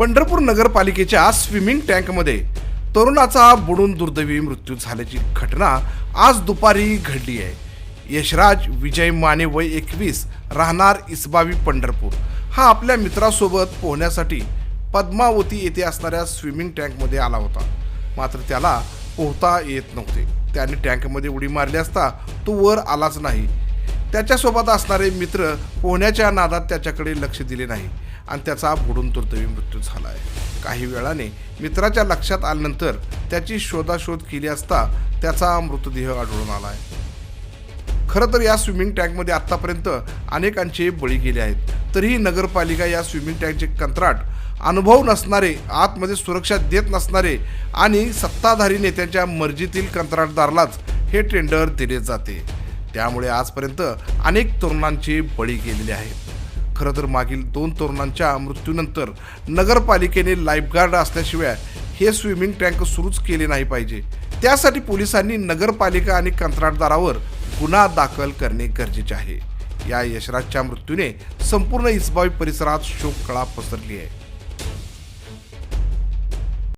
पंढरपूर नगरपालिकेच्या स्विमिंग टँकमध्ये तरुणाचा बुडून दुर्दैवी मृत्यू झाल्याची घटना आज दुपारी घडली आहे. यशराज विजय माने वय एकवीस राहणार इसबावी पंढरपूर. हा आपल्या मित्रासोबत पोहण्यासाठी पद्मावती येथे असणाऱ्या स्विमिंग टँकमध्ये आला होता. मात्र त्याला पोहता येत नव्हते. त्याने टँकमध्ये उडी मारली असता तो वर आलाच नाही. त्याच्यासोबत असणारे मित्र पोहण्याच्या नादात त्याच्याकडे लक्ष दिले नाही आणि त्याचा बुडून दुर्दैवी मृत्यू झाला आहे काही वेळाने मित्राच्या लक्षात आल्यानंतर त्याची शोधाशोध केली असता त्याचा मृतदेह आढळून आला आहे खरं तर या स्विमिंग टँकमध्ये आत्तापर्यंत अनेकांचे बळी गेले आहेत. तरीही नगरपालिका या स्विमिंग टँकचे कंत्राट अनुभव नसणारे आतमध्ये सुरक्षा देत नसणारे आणि सत्ताधारी नेत्यांच्या मर्जीतील कंत्राटदारालाच हे टेंडर दिले जाते. त्यामुळे आजपर्यंत अनेक तरुणांचे बळी गेलेले आहेत खरं तर मागील दोन तरुणांच्या मृत्यूनंतर नगरपालिकेने लाईफगार्ड असल्याशिवाय हे स्विमिंग टँक सुरूच केले नाही पाहिजे. त्यासाठी पोलिसांनी नगरपालिका आणि कंत्राटदारावर गुन्हा दाखल करणे गरजेचे आहे. या यशराजच्या मृत्यूने संपूर्ण इसबावी परिसरात शोककळा पसरली आहे.